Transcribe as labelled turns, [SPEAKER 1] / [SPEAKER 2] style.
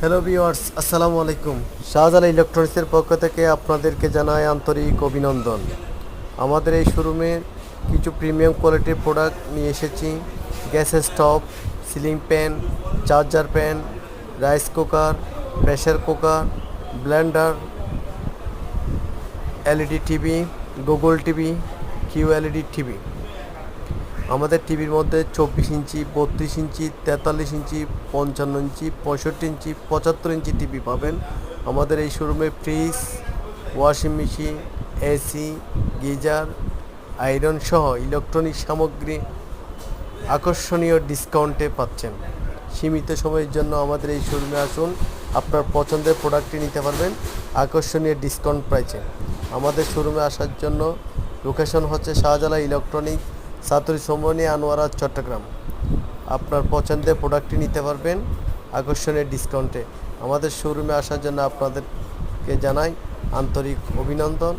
[SPEAKER 1] Hello viewers আসসালামু আলাইকুম শাহজালাল ইলেকট্রনিক্সের পক্ষ থেকে আপনাদেরকে জানাই আন্তরিক অভিনন্দন। আমাদের এই শোরুমে কিছু প্রিমিয়াম কোয়ালিটির প্রোডাক্ট নিয়ে এসেছি। গ্যাসের stove ceiling fan charger fan rice cooker pressure cooker blender LED TV Google TV Q LED TV আমাদের টিভির মধ্যে চব্বিশ ইঞ্চি, বত্রিশ ইঞ্চি, তেতাল্লিশ ইঞ্চি, পঞ্চান্ন ইঞ্চি, পঁয়ষট্টি ইঞ্চি, পঁচাত্তর ইঞ্চি টিভি পাবেন। আমাদের এই শোরুমে fridge, washing machine, AC, geyser, iron সহ ইলেকট্রনিক সামগ্রী আকর্ষণীয় ডিসকাউন্টে পাচ্ছেন। সীমিত সময়ের জন্য আমাদের এই শোরুমে আসুন। আপনার পছন্দের প্রোডাক্টটি নিতে পারবেন। আকর্ষণীয় ডিসকাউন্ট প্রাইসে। আমাদের শোরুমে আসার জন্য লোকেশন হচ্ছে শাহজালা ইলেকট্রনিক সাতুরি সমনি আনোয়ারা, চট্টগ্রাম। আপনার পছন্দের প্রোডাক্টটি নিতে পারবেন আকর্ষণীয় ডিসকাউন্টে আমাদের শোরুমে আসার জন্য আপনাদেরকে জানাই আন্তরিক অভিনন্দন।